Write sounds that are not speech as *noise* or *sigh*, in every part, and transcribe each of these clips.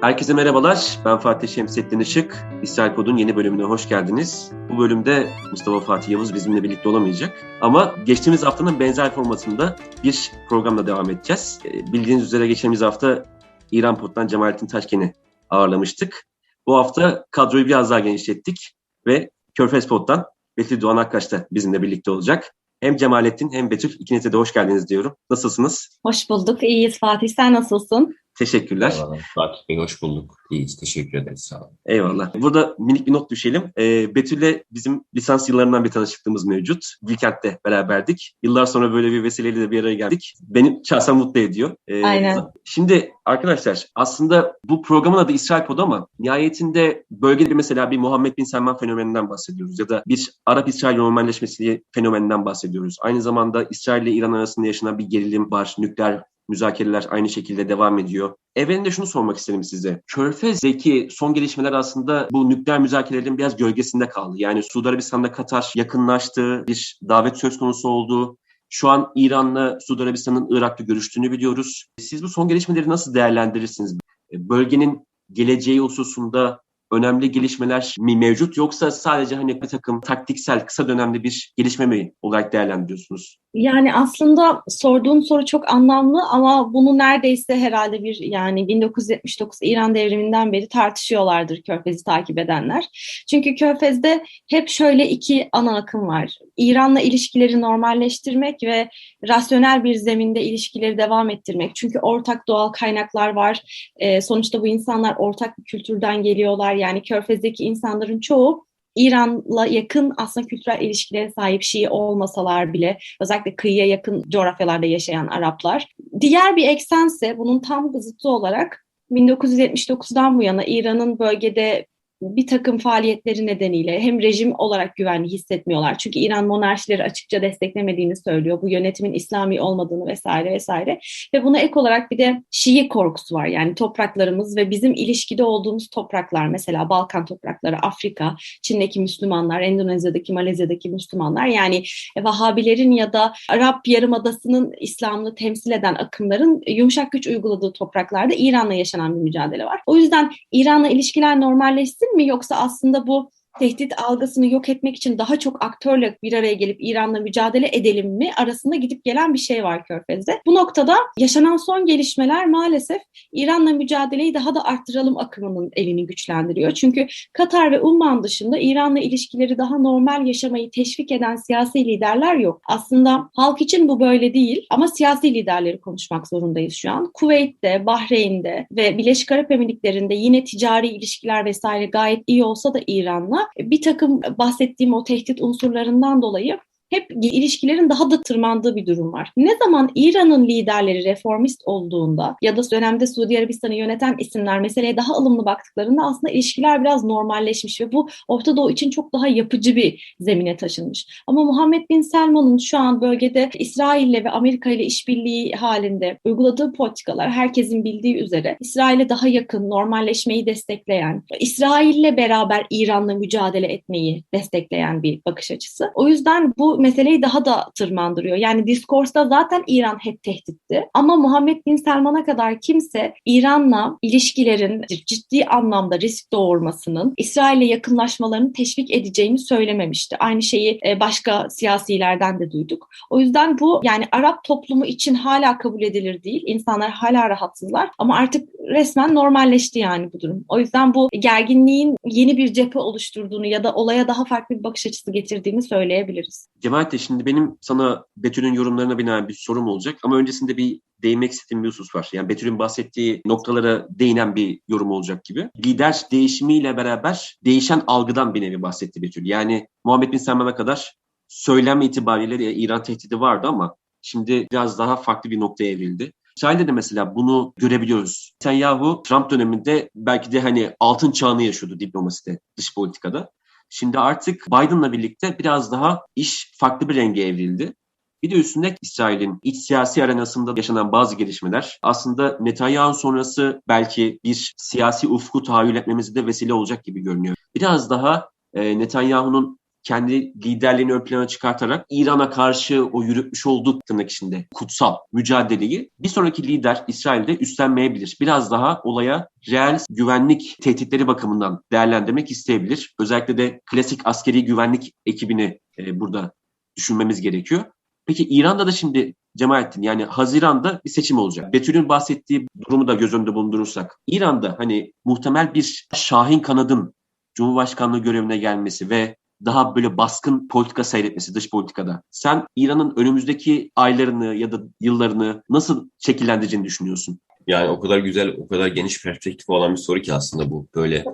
Herkese merhabalar. Ben Fatih Şemsettin Işık. İsrail Pod'un yeni bölümüne hoş geldiniz. Bu bölümde Mustafa Fatih Yavuz bizimle birlikte olamayacak. Ama geçtiğimiz haftanın benzer formatında bir programla devam edeceğiz. Ee, bildiğiniz üzere geçtiğimiz hafta İran Pod'dan Cemalettin Taşken'i ağırlamıştık. Bu hafta kadroyu biraz daha genişlettik ve Körfez Pod'dan Betül Doğan Akkaş da bizimle birlikte olacak. Hem Cemalettin hem Betül ikinize de hoş geldiniz diyorum. Nasılsınız? Hoş bulduk. İyiyiz Fatih. Sen nasılsın? Teşekkürler. Fatih Bey hoş bulduk. İyiyiz. Teşekkür ederiz. Sağ olun. Eyvallah. Burada minik bir not düşelim. Ee, Betül'le bizim lisans yıllarından bir tanışıklığımız mevcut. Bilkent'te beraberdik. Yıllar sonra böyle bir vesileyle de bir araya geldik. Beni şahsen mutlu ediyor. Ee, Aynen. Şimdi arkadaşlar aslında bu programın adı İsrail Pod ama nihayetinde bölgede mesela bir Muhammed Bin Selman fenomeninden bahsediyoruz ya da bir Arap-İsrail normalleşmesi fenomeninden bahsediyoruz. Aynı zamanda İsrail ile İran arasında yaşanan bir gerilim var, nükleer müzakereler aynı şekilde devam ediyor. Evvelinde şunu sormak isterim size. Körfez'deki son gelişmeler aslında bu nükleer müzakerelerin biraz gölgesinde kaldı. Yani Suudi Arabistan'da Katar yakınlaştı, bir davet söz konusu oldu. Şu an İran'la Suudi Arabistan'ın Irak'ta görüştüğünü biliyoruz. Siz bu son gelişmeleri nasıl değerlendirirsiniz? Bölgenin geleceği hususunda önemli gelişmeler mi mevcut yoksa sadece hani bir takım taktiksel kısa dönemli bir gelişme mi olarak değerlendiriyorsunuz? Yani aslında sorduğun soru çok anlamlı ama bunu neredeyse herhalde bir yani 1979 İran devriminden beri tartışıyorlardır Körfez'i takip edenler. Çünkü Körfez'de hep şöyle iki ana akım var. İran'la ilişkileri normalleştirmek ve rasyonel bir zeminde ilişkileri devam ettirmek. Çünkü ortak doğal kaynaklar var. E, sonuçta bu insanlar ortak bir kültürden geliyorlar. Yani Körfez'deki insanların çoğu İran'la yakın aslında kültürel ilişkilere sahip Şii olmasalar bile özellikle kıyıya yakın coğrafyalarda yaşayan Araplar. Diğer bir eksense bunun tam zıttı olarak 1979'dan bu yana İran'ın bölgede bir takım faaliyetleri nedeniyle hem rejim olarak güvenli hissetmiyorlar. Çünkü İran monarşileri açıkça desteklemediğini söylüyor. Bu yönetimin İslami olmadığını vesaire vesaire. Ve buna ek olarak bir de Şii korkusu var. Yani topraklarımız ve bizim ilişkide olduğumuz topraklar mesela Balkan toprakları, Afrika, Çin'deki Müslümanlar, Endonezya'daki, Malezya'daki Müslümanlar yani Vahabilerin ya da Arap Yarımadası'nın İslam'ını temsil eden akımların yumuşak güç uyguladığı topraklarda İran'la yaşanan bir mücadele var. O yüzden İran'la ilişkiler normalleşsin mi? Yoksa aslında bu tehdit algısını yok etmek için daha çok aktörle bir araya gelip İran'la mücadele edelim mi arasında gidip gelen bir şey var Körfez'de. Bu noktada yaşanan son gelişmeler maalesef İran'la mücadeleyi daha da arttıralım akımının elini güçlendiriyor. Çünkü Katar ve Umman dışında İran'la ilişkileri daha normal yaşamayı teşvik eden siyasi liderler yok. Aslında halk için bu böyle değil ama siyasi liderleri konuşmak zorundayız şu an. Kuveyt'te, Bahreyn'de ve Birleşik Arap Emirlikleri'nde yine ticari ilişkiler vesaire gayet iyi olsa da İran'la bir takım bahsettiğim o tehdit unsurlarından dolayı hep ilişkilerin daha da tırmandığı bir durum var. Ne zaman İran'ın liderleri reformist olduğunda ya da dönemde Suudi Arabistan'ı yöneten isimler meseleye daha ılımlı baktıklarında aslında ilişkiler biraz normalleşmiş ve bu Orta Doğu için çok daha yapıcı bir zemine taşınmış. Ama Muhammed Bin Selman'ın şu an bölgede İsrail'le ve Amerika ile işbirliği halinde uyguladığı politikalar herkesin bildiği üzere İsrail'e daha yakın, normalleşmeyi destekleyen, İsrail'le beraber İran'la mücadele etmeyi destekleyen bir bakış açısı. O yüzden bu meseleyi daha da tırmandırıyor. Yani diskorsta zaten İran hep tehditti. Ama Muhammed Bin Selman'a kadar kimse İran'la ilişkilerin ciddi anlamda risk doğurmasının, İsrail'le yakınlaşmalarını teşvik edeceğini söylememişti. Aynı şeyi e, başka siyasilerden de duyduk. O yüzden bu yani Arap toplumu için hala kabul edilir değil. İnsanlar hala rahatsızlar ama artık resmen normalleşti yani bu durum. O yüzden bu gerginliğin yeni bir cephe oluşturduğunu ya da olaya daha farklı bir bakış açısı getirdiğini söyleyebiliriz. Cemaat de şimdi benim sana Betül'ün yorumlarına binaen bir sorum olacak ama öncesinde bir değinmek istediğim bir husus var. Yani Betül'ün bahsettiği noktalara değinen bir yorum olacak gibi. Lider değişimiyle beraber değişen algıdan bir nevi bahsetti Betül. Yani Muhammed Bin Selman'a kadar söylem itibariyle İran tehdidi vardı ama şimdi biraz daha farklı bir noktaya evrildi. İsrail'de de mesela bunu görebiliyoruz. Netanyahu Trump döneminde belki de hani altın çağını yaşıyordu diplomaside, dış politikada. Şimdi artık Biden'la birlikte biraz daha iş farklı bir renge evrildi. Bir de üstünde İsrail'in iç siyasi arenasında yaşanan bazı gelişmeler aslında Netanyahu sonrası belki bir siyasi ufku tahayyül etmemize de vesile olacak gibi görünüyor. Biraz daha e, Netanyahu'nun kendi liderliğini ön plana çıkartarak İran'a karşı o yürütmüş olduğu tırnak içinde kutsal mücadeleyi bir sonraki lider İsrail'de üstlenmeyebilir. Biraz daha olaya reel güvenlik tehditleri bakımından değerlendirmek isteyebilir. Özellikle de klasik askeri güvenlik ekibini e, burada düşünmemiz gerekiyor. Peki İran'da da şimdi Cemalettin yani Haziran'da bir seçim olacak. Betül'ün bahsettiği durumu da göz önünde bulundurursak İran'da hani muhtemel bir Şahin kanadın Cumhurbaşkanlığı görevine gelmesi ve daha böyle baskın politika seyretmesi dış politikada. Sen İran'ın önümüzdeki aylarını ya da yıllarını nasıl şekillendireceğini düşünüyorsun? Yani o kadar güzel, o kadar geniş perspektif olan bir soru ki aslında bu. Böyle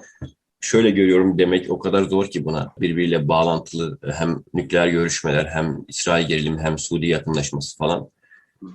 şöyle görüyorum demek o kadar zor ki buna. Birbiriyle bağlantılı hem nükleer görüşmeler hem İsrail gerilimi hem Suudi yakınlaşması falan.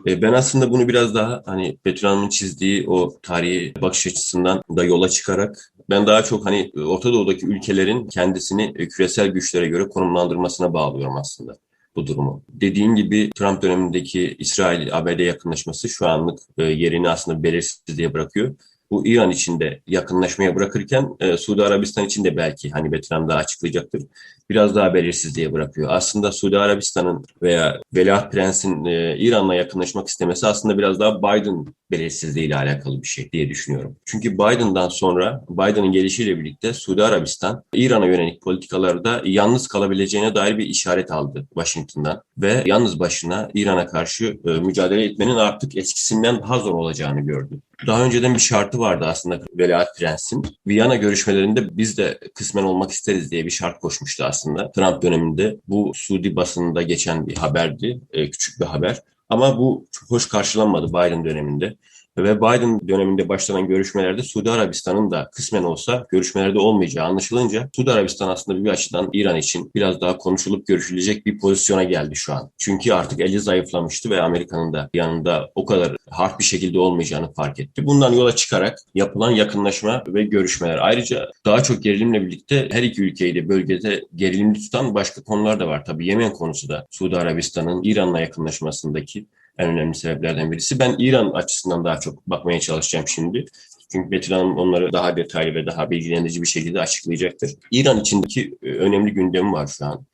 E, ben aslında bunu biraz daha hani Betül Hanım'ın çizdiği o tarihi bakış açısından da yola çıkarak ben daha çok hani Orta Doğu'daki ülkelerin kendisini küresel güçlere göre konumlandırmasına bağlıyorum aslında bu durumu. Dediğim gibi Trump dönemindeki İsrail-ABD yakınlaşması şu anlık e, yerini aslında belirsizliğe bırakıyor bu İran için de yakınlaşmaya bırakırken e, Suudi Arabistan için de belki hani Betram daha açıklayacaktır. Biraz daha belirsizliğe bırakıyor. Aslında Suudi Arabistan'ın veya Veliaht Prens'in e, İran'la yakınlaşmak istemesi aslında biraz daha Biden belirsizliği ile alakalı bir şey diye düşünüyorum. Çünkü Biden'dan sonra Biden'ın gelişiyle birlikte Suudi Arabistan İran'a yönelik politikalarda yalnız kalabileceğine dair bir işaret aldı Washington'dan ve yalnız başına İran'a karşı e, mücadele etmenin artık eskisinden daha zor olacağını gördü. Daha önceden bir şartı vardı aslında Veliaht Prens'in. Viyana görüşmelerinde biz de kısmen olmak isteriz diye bir şart koşmuştu aslında. Trump döneminde bu Suudi basınında geçen bir haberdi. E, küçük bir haber. Ama bu çok hoş karşılanmadı Biden döneminde. Ve Biden döneminde başlanan görüşmelerde Suudi Arabistan'ın da kısmen olsa görüşmelerde olmayacağı anlaşılınca Suudi Arabistan aslında bir açıdan İran için biraz daha konuşulup görüşülecek bir pozisyona geldi şu an. Çünkü artık eli zayıflamıştı ve Amerika'nın da yanında o kadar hard bir şekilde olmayacağını fark etti. Bundan yola çıkarak yapılan yakınlaşma ve görüşmeler. Ayrıca daha çok gerilimle birlikte her iki ülkeyi de bölgede gerilimli tutan başka konular da var. Tabii Yemen konusu da Suudi Arabistan'ın İran'la yakınlaşmasındaki en önemli sebeplerden birisi. Ben İran açısından daha çok bakmaya çalışacağım şimdi. Çünkü Betül Hanım onları daha detaylı ve daha bilgilendirici bir şekilde açıklayacaktır. İran içindeki e, önemli gündemi var şu an.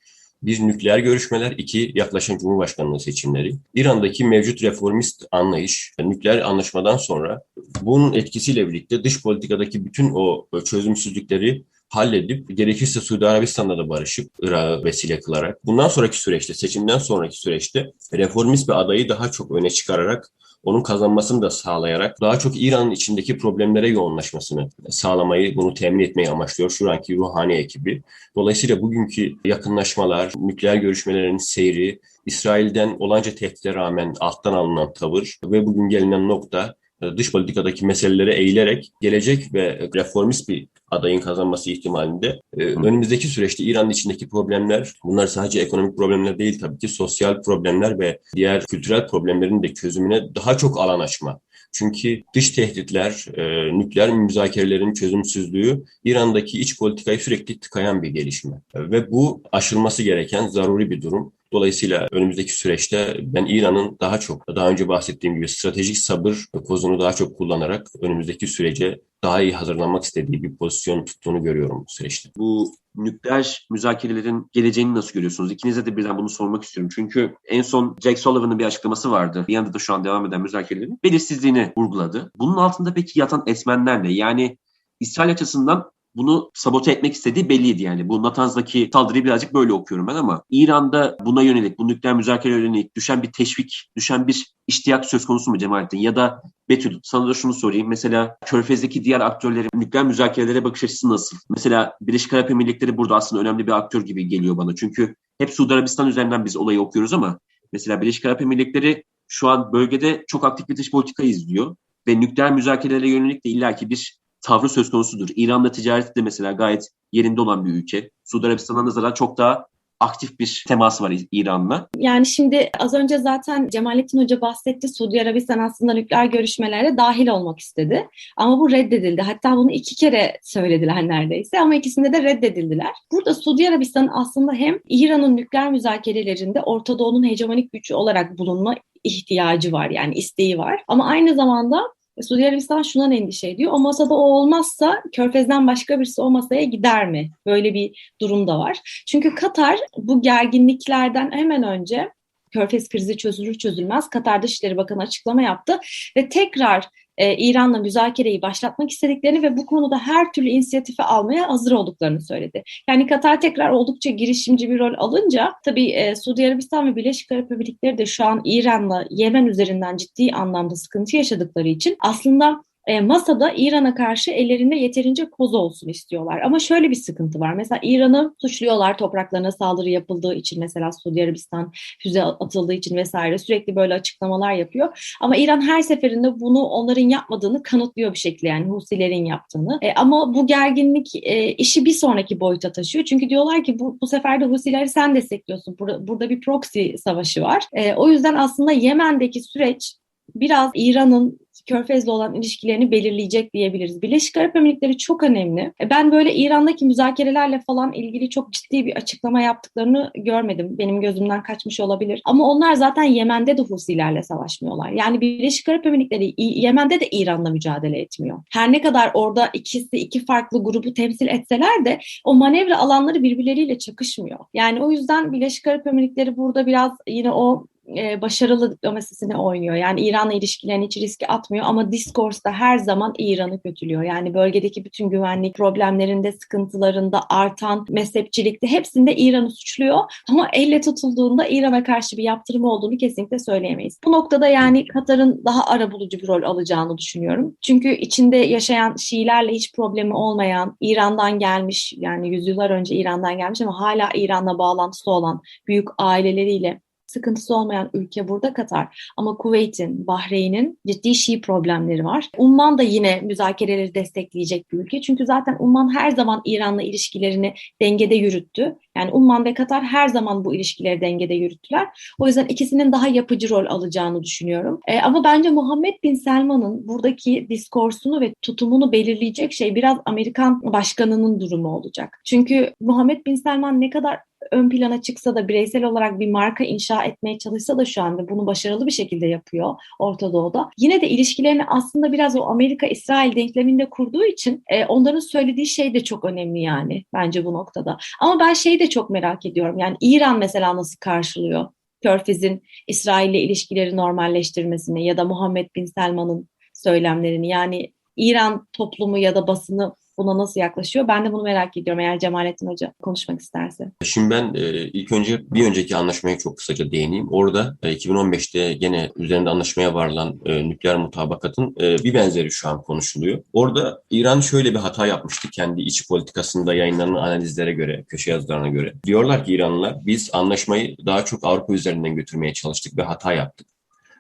Bir nükleer görüşmeler, iki yaklaşan Cumhurbaşkanlığı seçimleri. İran'daki mevcut reformist anlayış, nükleer anlaşmadan sonra bunun etkisiyle birlikte dış politikadaki bütün o çözümsüzlükleri halledip gerekirse Suudi Arabistan'da da barışıp Irak'ı vesile kılarak bundan sonraki süreçte seçimden sonraki süreçte reformist bir adayı daha çok öne çıkararak onun kazanmasını da sağlayarak daha çok İran'ın içindeki problemlere yoğunlaşmasını sağlamayı, bunu temin etmeyi amaçlıyor şu anki ruhani ekibi. Dolayısıyla bugünkü yakınlaşmalar, nükleer görüşmelerin seyri, İsrail'den olanca tehdide rağmen alttan alınan tavır ve bugün gelinen nokta dış politikadaki meselelere eğilerek gelecek ve reformist bir adayın kazanması ihtimalinde. Ee, önümüzdeki süreçte İran'ın içindeki problemler, bunlar sadece ekonomik problemler değil tabii ki sosyal problemler ve diğer kültürel problemlerin de çözümüne daha çok alan açma. Çünkü dış tehditler, e, nükleer müzakerelerin çözümsüzlüğü İran'daki iç politikayı sürekli tıkayan bir gelişme. Ve bu aşılması gereken zaruri bir durum. Dolayısıyla önümüzdeki süreçte ben İran'ın daha çok, daha önce bahsettiğim gibi stratejik sabır kozunu daha çok kullanarak önümüzdeki sürece daha iyi hazırlanmak istediği bir pozisyon tuttuğunu görüyorum bu süreçte. Bu nükleer müzakerelerin geleceğini nasıl görüyorsunuz? İkinize de birden bunu sormak istiyorum. Çünkü en son Jack Sullivan'ın bir açıklaması vardı. Bir yanda da şu an devam eden müzakerelerin belirsizliğini vurguladı. Bunun altında peki yatan esmenler ne? Yani İsrail açısından bunu sabote etmek istediği belliydi yani. Bu Natanz'daki saldırıyı birazcık böyle okuyorum ben ama İran'da buna yönelik, bu nükleer müzakerelere yönelik düşen bir teşvik, düşen bir iştiyak söz konusu mu Cemalettin? Ya da Betül sana da şunu sorayım. Mesela Körfez'deki diğer aktörlerin nükleer müzakerelere bakış açısı nasıl? Mesela Birleşik Arap Emirlikleri burada aslında önemli bir aktör gibi geliyor bana. Çünkü hep Suudi Arabistan üzerinden biz olayı okuyoruz ama mesela Birleşik Arap Emirlikleri şu an bölgede çok aktif bir dış politika izliyor ve nükleer müzakerelere yönelik de illaki bir tavrı söz konusudur. İran'la ticareti de mesela gayet yerinde olan bir ülke. Suudi Arabistan'a nazaran çok daha aktif bir teması var İran'la. Yani şimdi az önce zaten Cemalettin Hoca bahsetti. Suudi Arabistan aslında nükleer görüşmelere dahil olmak istedi. Ama bu reddedildi. Hatta bunu iki kere söylediler neredeyse ama ikisinde de reddedildiler. Burada Suudi Arabistan aslında hem İran'ın nükleer müzakerelerinde Orta Doğu'nun hegemonik gücü olarak bulunma ihtiyacı var yani isteği var. Ama aynı zamanda Suudi Arabistan şundan endişe ediyor. O masada o olmazsa Körfez'den başka birisi o masaya gider mi? Böyle bir durum da var. Çünkü Katar bu gerginliklerden hemen önce Körfez krizi çözülür çözülmez Katar Dışişleri Bakanı açıklama yaptı ve tekrar e, İran'la müzakereyi başlatmak istediklerini ve bu konuda her türlü inisiyatifi almaya hazır olduklarını söyledi. Yani Katar tekrar oldukça girişimci bir rol alınca tabii e, Suudi Arabistan ve Birleşik Arap Emirlikleri de şu an İran'la Yemen üzerinden ciddi anlamda sıkıntı yaşadıkları için aslında e, masada İran'a karşı ellerinde yeterince koz olsun istiyorlar. Ama şöyle bir sıkıntı var. Mesela İran'ı suçluyorlar topraklarına saldırı yapıldığı için mesela Suudi Arabistan füze atıldığı için vesaire sürekli böyle açıklamalar yapıyor. Ama İran her seferinde bunu onların yapmadığını kanıtlıyor bir şekilde yani Husilerin yaptığını. E, ama bu gerginlik e, işi bir sonraki boyuta taşıyor. Çünkü diyorlar ki bu, bu sefer de Husileri sen destekliyorsun. Burada, burada bir proxy savaşı var. E, o yüzden aslında Yemen'deki süreç biraz İran'ın Körfez'le olan ilişkilerini belirleyecek diyebiliriz. Birleşik Arap Emirlikleri çok önemli. E, ben böyle İran'daki müzakerelerle falan ilgili çok ciddi bir açıklama yaptıklarını görmedim. Benim gözümden kaçmış olabilir. Ama onlar zaten Yemen'de de Husilerle savaşmıyorlar. Yani Birleşik Arap Emirlikleri Yemen'de de İran'la mücadele etmiyor. Her ne kadar orada ikisi iki farklı grubu temsil etseler de o manevra alanları birbirleriyle çakışmıyor. Yani o yüzden Birleşik Arap Emirlikleri burada biraz yine o e, başarılı diplomasisini oynuyor. Yani İran'la ilişkilerini hiç riske atmıyor ama diskursta her zaman İran'ı kötülüyor. Yani bölgedeki bütün güvenlik problemlerinde, sıkıntılarında, artan mezhepçilikte hepsinde İran'ı suçluyor. Ama elle tutulduğunda İran'a karşı bir yaptırım olduğunu kesinlikle söyleyemeyiz. Bu noktada yani Katar'ın daha arabulucu bir rol alacağını düşünüyorum. Çünkü içinde yaşayan Şiilerle hiç problemi olmayan, İran'dan gelmiş yani yüzyıllar önce İran'dan gelmiş ama hala İran'la bağlantısı olan büyük aileleriyle sıkıntısı olmayan ülke burada Katar. Ama Kuveyt'in, Bahreyn'in ciddi Şii problemleri var. Umman da yine müzakereleri destekleyecek bir ülke. Çünkü zaten Umman her zaman İran'la ilişkilerini dengede yürüttü. Yani Umman ve Katar her zaman bu ilişkileri dengede yürüttüler. O yüzden ikisinin daha yapıcı rol alacağını düşünüyorum. E, ama bence Muhammed Bin Selman'ın buradaki diskorsunu ve tutumunu belirleyecek şey biraz Amerikan başkanının durumu olacak. Çünkü Muhammed Bin Selman ne kadar ön plana çıksa da bireysel olarak bir marka inşa etmeye çalışsa da şu anda bunu başarılı bir şekilde yapıyor Orta Doğu'da. Yine de ilişkilerini aslında biraz o Amerika-İsrail denkleminde kurduğu için e, onların söylediği şey de çok önemli yani bence bu noktada. Ama ben şeyi de çok merak ediyorum. Yani İran mesela nasıl karşılıyor? Körfez'in İsrail ile ilişkileri normalleştirmesini ya da Muhammed Bin Selman'ın söylemlerini yani İran toplumu ya da basını buna nasıl yaklaşıyor? Ben de bunu merak ediyorum eğer Cemalettin Hoca konuşmak isterse. Şimdi ben e, ilk önce bir önceki anlaşmaya çok kısaca değineyim. Orada e, 2015'te gene üzerinde anlaşmaya varılan e, nükleer mutabakatın e, bir benzeri şu an konuşuluyor. Orada İran şöyle bir hata yapmıştı kendi iç politikasında yayınlanan analizlere göre, köşe yazılarına göre. Diyorlar ki İranlılar biz anlaşmayı daha çok Avrupa üzerinden götürmeye çalıştık ve hata yaptık.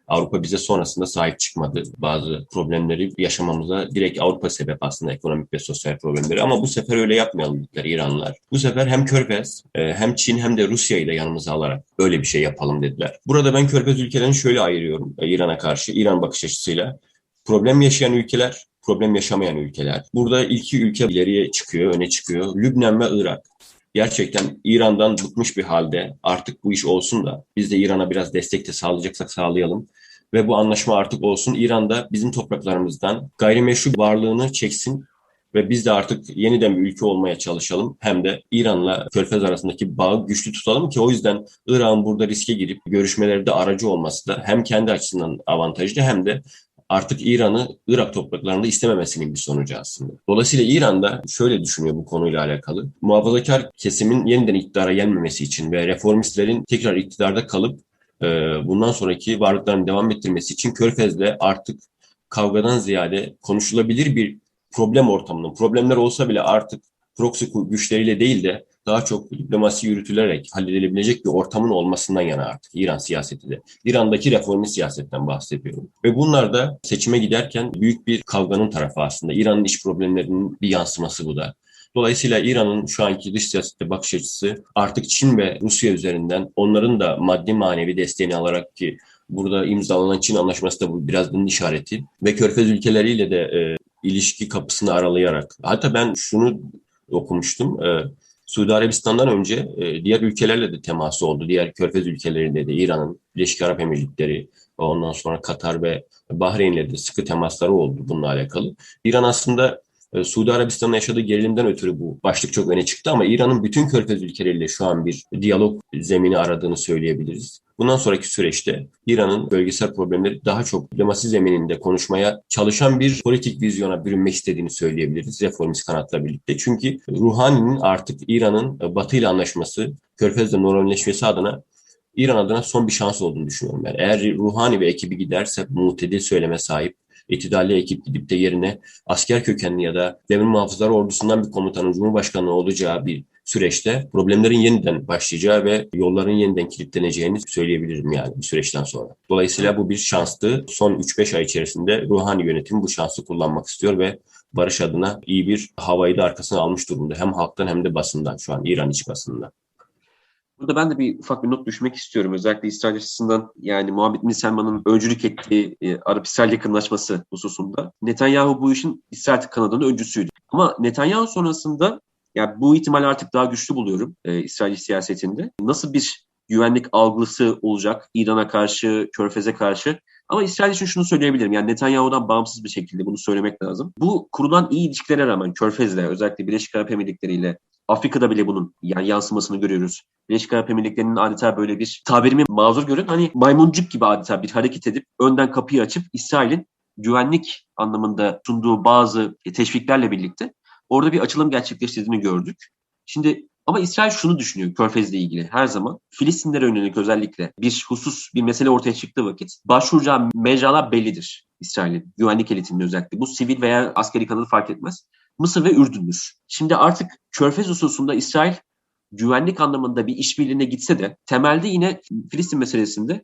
Avrupa bize sonrasında sahip çıkmadı. Bazı problemleri yaşamamıza direkt Avrupa sebep aslında ekonomik ve sosyal problemleri. Ama bu sefer öyle yapmayalım dediler İranlılar. Bu sefer hem Körfez e, hem Çin hem de Rusya'yı da yanımıza alarak öyle bir şey yapalım dediler. Burada ben Körfez ülkelerini şöyle ayırıyorum e, İran'a karşı, İran bakış açısıyla. Problem yaşayan ülkeler, problem yaşamayan ülkeler. Burada ilki ülke ileriye çıkıyor, öne çıkıyor. Lübnan ve Irak gerçekten İran'dan bıkmış bir halde artık bu iş olsun da biz de İran'a biraz destek de sağlayacaksak sağlayalım ve bu anlaşma artık olsun. İran'da bizim topraklarımızdan gayrimeşru varlığını çeksin ve biz de artık yeniden bir ülke olmaya çalışalım. Hem de İran'la Körfez arasındaki bağı güçlü tutalım ki o yüzden İran burada riske girip görüşmelerde aracı olması da hem kendi açısından avantajlı hem de artık İran'ı Irak topraklarında istememesinin bir sonucu aslında. Dolayısıyla İran'da şöyle düşünüyor bu konuyla alakalı. Muhafazakar kesimin yeniden iktidara gelmemesi için ve reformistlerin tekrar iktidarda kalıp e, bundan sonraki varlıklarını devam ettirmesi için Körfez'de artık kavgadan ziyade konuşulabilir bir problem ortamının, problemler olsa bile artık proxy güçleriyle değil de daha çok diplomasi yürütülerek halledilebilecek bir ortamın olmasından yana artık İran siyaseti de. İran'daki reformi siyasetten bahsediyorum. Ve bunlar da seçime giderken büyük bir kavganın tarafı aslında. İran'ın iç problemlerinin bir yansıması bu da. Dolayısıyla İran'ın şu anki dış siyasette bakış açısı artık Çin ve Rusya üzerinden onların da maddi manevi desteğini alarak ki burada imzalanan Çin anlaşması da bu biraz bunun işareti ve Körfez ülkeleriyle de e, ilişki kapısını aralayarak hatta ben şunu okumuştum. E, Suudi Arabistan'dan önce e, diğer ülkelerle de teması oldu. Diğer Körfez ülkelerinde de İran'ın, Birleşik Arap Emirlikleri, Ondan sonra Katar ve Bahreyn'le de sıkı temasları oldu bununla alakalı. İran aslında e, Suudi Arabistan'ın yaşadığı gerilimden ötürü bu başlık çok öne çıktı ama İran'ın bütün körfez ülkeleriyle şu an bir diyalog zemini aradığını söyleyebiliriz. Bundan sonraki süreçte İran'ın bölgesel problemleri daha çok diplomasi zemininde konuşmaya çalışan bir politik vizyona bürünmek istediğini söyleyebiliriz reformist kanatla birlikte. Çünkü Ruhani'nin artık İran'ın e, Batı ile anlaşması, Körfez'le normalleşmesi adına İran adına son bir şans olduğunu düşünüyorum. Yani eğer Ruhani ve ekibi giderse mutedil söyleme sahip, itidalli ekip gidip de yerine asker kökenli ya da devrim muhafızlar ordusundan bir komutanın Cumhurbaşkanı olacağı bir süreçte problemlerin yeniden başlayacağı ve yolların yeniden kilitleneceğini söyleyebilirim yani bu süreçten sonra. Dolayısıyla bu bir şanstı. Son 3-5 ay içerisinde ruhani yönetim bu şansı kullanmak istiyor ve barış adına iyi bir havayı da arkasına almış durumda. Hem halktan hem de basından şu an İran iç basında. Burada ben de bir ufak bir not düşmek istiyorum. Özellikle İsrail açısından yani Muhammed Bin Selman'ın öncülük ettiği e, Arap-İsrail yakınlaşması hususunda. Netanyahu bu işin İsrail kanadının öncüsüydü. Ama Netanyahu sonrasında yani bu ihtimali artık daha güçlü buluyorum e, İsrail siyasetinde. Nasıl bir güvenlik algısı olacak İran'a karşı, Körfez'e karşı ama İsrail için şunu söyleyebilirim. Yani Netanyahu'dan bağımsız bir şekilde bunu söylemek lazım. Bu kurulan iyi ilişkilere rağmen Körfez'le özellikle Birleşik Arap Emirlikleri Afrika'da bile bunun yani yansımasını görüyoruz. Birleşik Arap Emirlikleri'nin adeta böyle bir tabirimi mazur görün. Hani maymuncuk gibi adeta bir hareket edip önden kapıyı açıp İsrail'in güvenlik anlamında sunduğu bazı teşviklerle birlikte orada bir açılım gerçekleştirdiğini gördük. Şimdi ama İsrail şunu düşünüyor Körfez'le ilgili her zaman. Filistinlere yönelik özellikle bir husus, bir mesele ortaya çıktığı vakit başvuracağı mecralar bellidir İsrail'in. Güvenlik elitinin özellikle. Bu sivil veya askeri kanadı fark etmez. Mısır ve Ürdün'dür. Şimdi artık Körfez hususunda İsrail güvenlik anlamında bir işbirliğine gitse de temelde yine Filistin meselesinde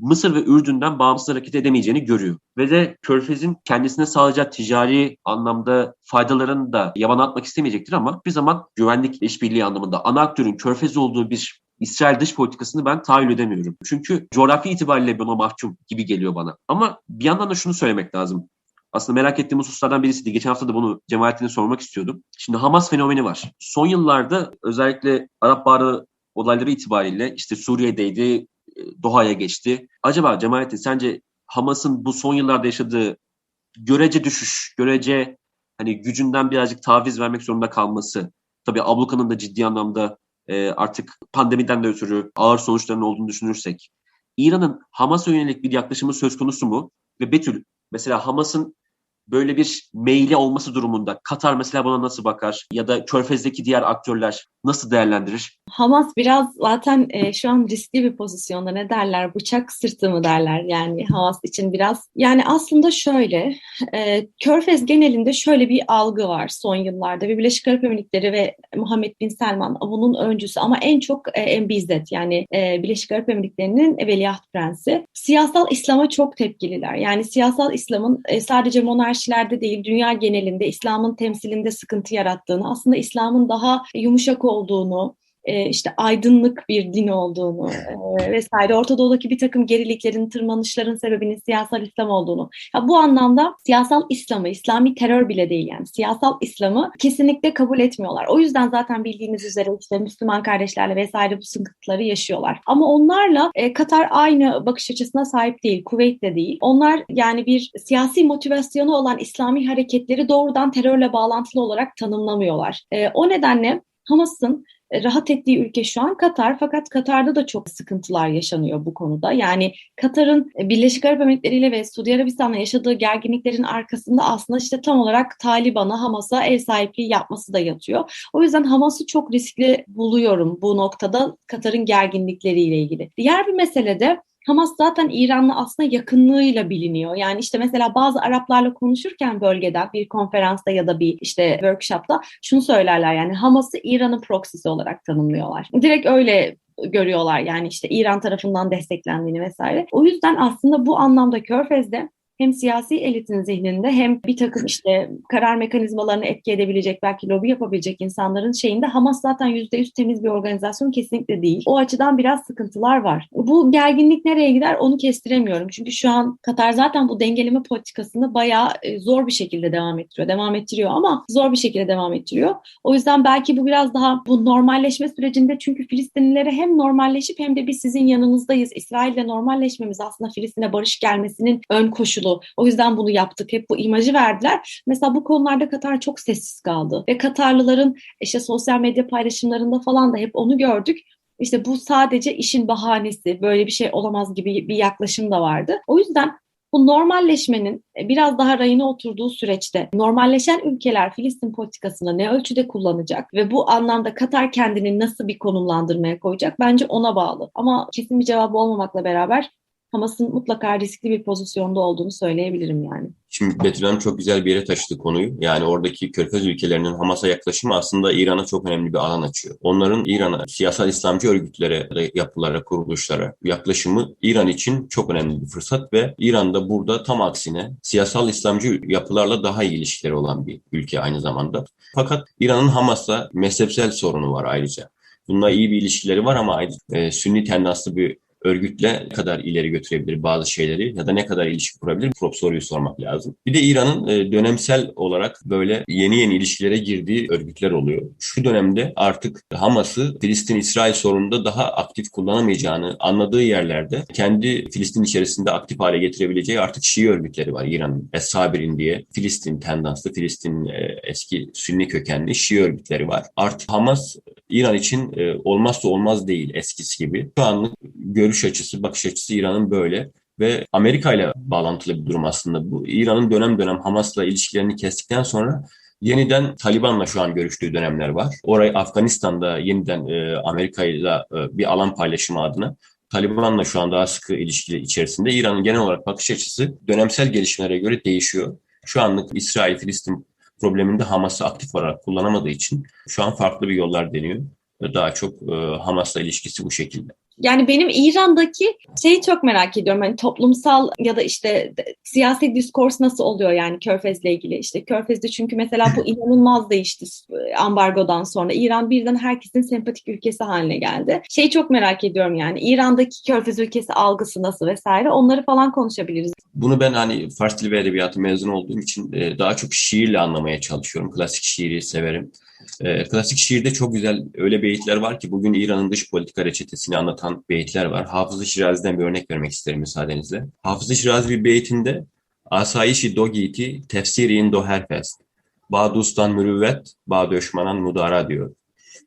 Mısır ve Ürdün'den bağımsız hareket edemeyeceğini görüyor. Ve de Körfez'in kendisine sağlayacağı ticari anlamda faydalarını da yabana atmak istemeyecektir ama bir zaman güvenlik işbirliği anlamında ana aktörün Körfez olduğu bir İsrail dış politikasını ben tahayyül edemiyorum. Çünkü coğrafi itibariyle buna mahkum gibi geliyor bana. Ama bir yandan da şunu söylemek lazım. Aslında merak ettiğim hususlardan birisiydi. Geçen hafta da bunu Cemalettin'e sormak istiyordum. Şimdi Hamas fenomeni var. Son yıllarda özellikle Arap Baharı olayları itibariyle işte Suriye'deydi, Doha'ya geçti. Acaba Cemalettin sence Hamas'ın bu son yıllarda yaşadığı görece düşüş, görece hani gücünden birazcık taviz vermek zorunda kalması, tabii abluka'nın da ciddi anlamda e, artık pandemiden de ötürü ağır sonuçlarının olduğunu düşünürsek, İran'ın Hamas'a yönelik bir yaklaşımı söz konusu mu? Ve Betül, mesela Hamas'ın böyle bir meyli olması durumunda Katar mesela buna nasıl bakar ya da Körfez'deki diğer aktörler nasıl değerlendirir? Hamas biraz zaten e, şu an riskli bir pozisyonda ne derler bıçak sırtı mı derler yani Hamas için biraz. Yani aslında şöyle e, Körfez genelinde şöyle bir algı var son yıllarda ve Birleşik Arap Emirlikleri ve Muhammed Bin Selman bunun öncüsü ama en çok e, MBZ yani e, Birleşik Arap Emirlikleri'nin veliaht prensi. Siyasal İslam'a çok tepkililer. Yani siyasal İslam'ın e, sadece monarşilerde değil dünya genelinde İslam'ın temsilinde sıkıntı yarattığını aslında İslam'ın daha yumuşak olduğunu, e, işte aydınlık bir din olduğunu e, vesaire Orta Doğu'daki bir takım geriliklerin, tırmanışların sebebinin siyasal İslam olduğunu. Ya bu anlamda siyasal İslam'ı, İslami terör bile değil yani siyasal İslam'ı kesinlikle kabul etmiyorlar. O yüzden zaten bildiğiniz üzere işte Müslüman kardeşlerle vesaire bu sıkıntıları yaşıyorlar. Ama onlarla e, Katar aynı bakış açısına sahip değil, Kuveyt de değil. Onlar yani bir siyasi motivasyonu olan İslami hareketleri doğrudan terörle bağlantılı olarak tanımlamıyorlar. E, o nedenle Hamas'ın e, rahat ettiği ülke şu an Katar fakat Katar'da da çok sıkıntılar yaşanıyor bu konuda. Yani Katar'ın e, Birleşik Arap Emirlikleri ile ve Suudi Arabistan'la yaşadığı gerginliklerin arkasında aslında işte tam olarak Taliban'a, Hamas'a ev sahipliği yapması da yatıyor. O yüzden Hamas'ı çok riskli buluyorum bu noktada Katar'ın gerginlikleriyle ilgili. Diğer bir mesele de Hamas zaten İran'la aslında yakınlığıyla biliniyor. Yani işte mesela bazı Araplarla konuşurken bölgeden bir konferansta ya da bir işte workshopta şunu söylerler yani Hamas'ı İran'ın proxy'si olarak tanımlıyorlar. Direkt öyle görüyorlar yani işte İran tarafından desteklendiğini vesaire. O yüzden aslında bu anlamda Körfez'de hem siyasi elitin zihninde hem bir takım işte karar mekanizmalarını etki edebilecek belki lobi yapabilecek insanların şeyinde Hamas zaten yüzde yüz temiz bir organizasyon kesinlikle değil. O açıdan biraz sıkıntılar var. Bu gerginlik nereye gider onu kestiremiyorum. Çünkü şu an Katar zaten bu dengeleme politikasını bayağı e, zor bir şekilde devam ettiriyor. Devam ettiriyor ama zor bir şekilde devam ettiriyor. O yüzden belki bu biraz daha bu normalleşme sürecinde çünkü Filistinlilere hem normalleşip hem de biz sizin yanınızdayız. İsrail'le normalleşmemiz aslında Filistin'e barış gelmesinin ön koşulu. O yüzden bunu yaptık. Hep bu imajı verdiler. Mesela bu konularda Katar çok sessiz kaldı. Ve Katarlıların işte sosyal medya paylaşımlarında falan da hep onu gördük. İşte bu sadece işin bahanesi, böyle bir şey olamaz gibi bir yaklaşım da vardı. O yüzden bu normalleşmenin e, biraz daha rayına oturduğu süreçte normalleşen ülkeler Filistin politikasını ne ölçüde kullanacak ve bu anlamda Katar kendini nasıl bir konumlandırmaya koyacak bence ona bağlı. Ama kesin bir cevabı olmamakla beraber Hamas'ın mutlaka riskli bir pozisyonda olduğunu söyleyebilirim yani. Şimdi Betül Hanım çok güzel bir yere taşıdı konuyu. Yani oradaki körfez ülkelerinin Hamas'a yaklaşımı aslında İran'a çok önemli bir alan açıyor. Onların İran'a siyasal İslamcı örgütlere, yapılara, kuruluşlara yaklaşımı İran için çok önemli bir fırsat ve İran'da burada tam aksine siyasal İslamcı yapılarla daha iyi ilişkileri olan bir ülke aynı zamanda. Fakat İran'ın Hamas'la mezhepsel sorunu var ayrıca. Bununla iyi bir ilişkileri var ama e, Sünni tendanslı bir örgütle ne kadar ileri götürebilir bazı şeyleri ya da ne kadar ilişki kurabilir bu soruyu sormak lazım. Bir de İran'ın e, dönemsel olarak böyle yeni yeni ilişkilere girdiği örgütler oluyor. Şu dönemde artık Hamas'ı Filistin-İsrail sorununda daha aktif kullanamayacağını anladığı yerlerde kendi Filistin içerisinde aktif hale getirebileceği artık Şii örgütleri var İran'ın. Es-Sabirin diye Filistin tendanslı, Filistin e, eski Sünni kökenli Şii örgütleri var. Artık Hamas İran için e, olmazsa olmaz değil eskisi gibi. Şu anlık görüş açısı, bakış açısı İran'ın böyle ve Amerika ile bağlantılı bir durum aslında bu. İran'ın dönem dönem Hamas'la ilişkilerini kestikten sonra yeniden Taliban'la şu an görüştüğü dönemler var. Orayı Afganistan'da yeniden e, Amerika ile bir alan paylaşımı adına Taliban'la şu an daha sıkı ilişkili içerisinde. İran'ın genel olarak bakış açısı dönemsel gelişmelere göre değişiyor. Şu anlık İsrail-Filistin probleminde Hamas'ı aktif olarak kullanamadığı için şu an farklı bir yollar deniyor. Daha çok e, Hamas'la ilişkisi bu şekilde. Yani benim İran'daki şeyi çok merak ediyorum. Hani toplumsal ya da işte siyasi diskors nasıl oluyor yani Körfez'le ilgili. İşte Körfez'de çünkü mesela bu *laughs* inanılmaz değişti ambargodan sonra. İran birden herkesin sempatik ülkesi haline geldi. Şeyi çok merak ediyorum yani İran'daki Körfez ülkesi algısı nasıl vesaire onları falan konuşabiliriz. Bunu ben hani Fars dili ve edebiyatı mezun olduğum için e, daha çok şiirle anlamaya çalışıyorum. Klasik şiiri severim. E, klasik şiirde çok güzel öyle beyitler var ki bugün İran'ın dış politika reçetesini anlatan beyitler var. Hafız-ı Şirazi'den bir örnek vermek isterim müsaadenizle. Hafız-ı Şirazi bir beytinde Asayişi do giti tefsirin do herfest. Badustan mürüvvet, ba döşmanan mudara diyor.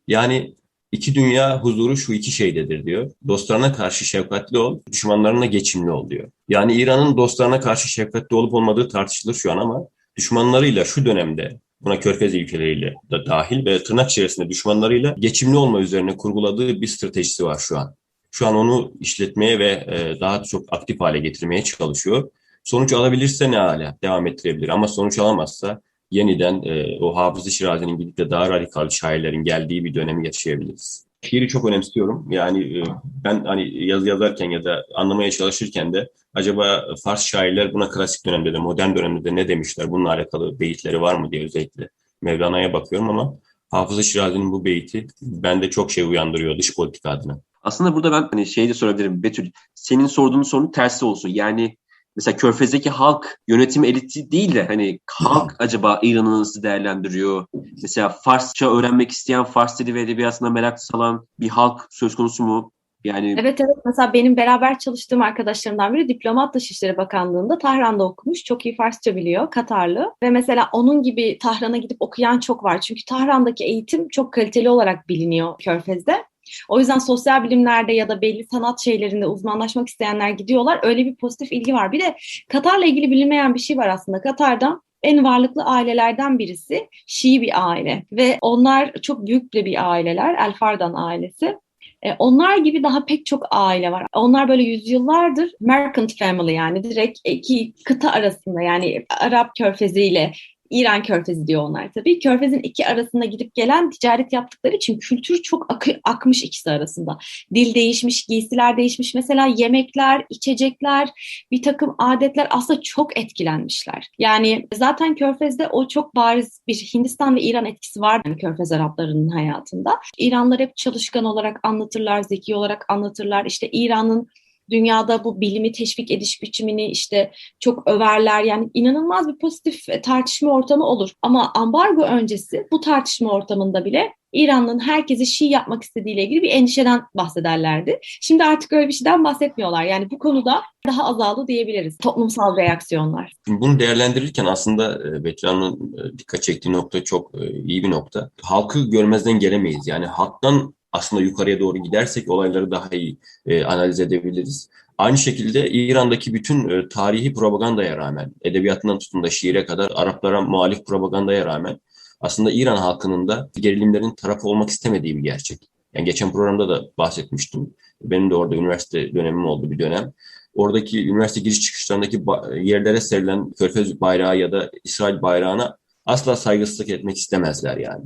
Yani iki dünya huzuru şu iki şeydedir diyor. Dostlarına karşı şefkatli ol, düşmanlarına geçimli ol diyor. Yani İran'ın dostlarına karşı şefkatli olup olmadığı tartışılır şu an ama düşmanlarıyla şu dönemde buna körfez ülkeleriyle de dahil ve tırnak içerisinde düşmanlarıyla geçimli olma üzerine kurguladığı bir stratejisi var şu an. Şu an onu işletmeye ve e, daha çok aktif hale getirmeye çalışıyor. Sonuç alabilirse ne hala devam ettirebilir ama sonuç alamazsa yeniden e, o Hafız-ı Şirazi'nin gidip de daha radikal şairlerin geldiği bir dönemi yaşayabiliriz. Şiiri çok önemsiyorum. Yani e, ben hani yaz yazarken ya da anlamaya çalışırken de acaba Fars şairler buna klasik dönemde de modern dönemde de ne demişler? Bununla alakalı beyitleri var mı diye özellikle Mevlana'ya bakıyorum ama Hafız-ı Şirazi'nin bu beyti bende çok şey uyandırıyor dış politika adına. Aslında burada ben hani şey de sorabilirim Betül. Senin sorduğun sorunun tersi olsun. Yani mesela Körfez'deki halk yönetim eliti değil de hani halk *laughs* acaba İran'ı nasıl değerlendiriyor? Mesela Farsça öğrenmek isteyen, Fars dili ve edebiyatına merak salan bir halk söz konusu mu? Yani Evet evet mesela benim beraber çalıştığım arkadaşlarımdan biri diplomat Dışişleri Bakanlığı'nda Tahran'da okumuş. Çok iyi Farsça biliyor. Katarlı. Ve mesela onun gibi Tahran'a gidip okuyan çok var. Çünkü Tahran'daki eğitim çok kaliteli olarak biliniyor Körfez'de. O yüzden sosyal bilimlerde ya da belli sanat şeylerinde uzmanlaşmak isteyenler gidiyorlar. Öyle bir pozitif ilgi var. Bir de Katar'la ilgili bilinmeyen bir şey var aslında. Katar'da en varlıklı ailelerden birisi Şii bir aile ve onlar çok büyük bir aileler. El Fardan ailesi. E, onlar gibi daha pek çok aile var. Onlar böyle yüzyıllardır merchant family yani direkt iki kıta arasında yani Arap körfeziyle İran körfezi diyor onlar tabii. Körfezin iki arasında gidip gelen ticaret yaptıkları için kültür çok akı, akmış ikisi arasında. Dil değişmiş, giysiler değişmiş. Mesela yemekler, içecekler, bir takım adetler aslında çok etkilenmişler. Yani zaten Körfez'de o çok bariz bir Hindistan ve İran etkisi var yani Körfez Araplarının hayatında. İranlar hep çalışkan olarak anlatırlar, zeki olarak anlatırlar. İşte İran'ın dünyada bu bilimi teşvik ediş biçimini işte çok överler. Yani inanılmaz bir pozitif e, tartışma ortamı olur. Ama ambargo öncesi bu tartışma ortamında bile İran'ın herkesi Şii yapmak istediğiyle ilgili bir endişeden bahsederlerdi. Şimdi artık öyle bir şeyden bahsetmiyorlar. Yani bu konuda daha azaldı diyebiliriz. Toplumsal reaksiyonlar. Şimdi bunu değerlendirirken aslında e, Betül Hanım'ın e, dikkat çektiği nokta çok iyi bir nokta. Halkı görmezden gelemeyiz. Yani halktan aslında yukarıya doğru gidersek olayları daha iyi e, analiz edebiliriz. Aynı şekilde İran'daki bütün e, tarihi propagandaya rağmen, edebiyatından tutun da şiire kadar Araplara muhalif propagandaya rağmen aslında İran halkının da gerilimlerin tarafı olmak istemediği bir gerçek. Yani geçen programda da bahsetmiştim. Benim de orada üniversite dönemim oldu bir dönem. Oradaki üniversite giriş çıkışlarındaki yerlere serilen Körfez bayrağı ya da İsrail bayrağına asla saygısızlık etmek istemezler yani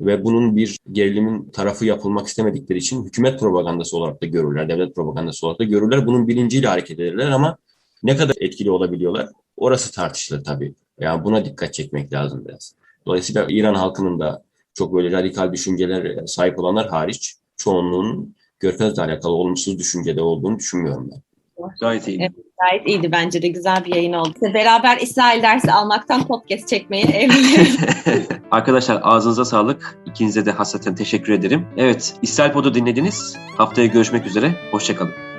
ve bunun bir gerilimin tarafı yapılmak istemedikleri için hükümet propagandası olarak da görürler, devlet propagandası olarak da görürler. Bunun bilinciyle hareket ederler ama ne kadar etkili olabiliyorlar orası tartışılır tabii. Yani buna dikkat çekmek lazım biraz. Dolayısıyla İran halkının da çok böyle radikal düşünceler sahip olanlar hariç çoğunluğun Körfez'le alakalı olumsuz düşüncede olduğunu düşünmüyorum ben. Gayet iyi. Evet, gayet iyiydi bence de güzel bir yayın oldu. İşte beraber İsrail dersi almaktan podcast çekmeye evleniyoruz. *laughs* *laughs* Arkadaşlar ağzınıza sağlık. İkinize de hasreten teşekkür ederim. Evet İsrail Pod'u dinlediniz. Haftaya görüşmek üzere. Hoşçakalın.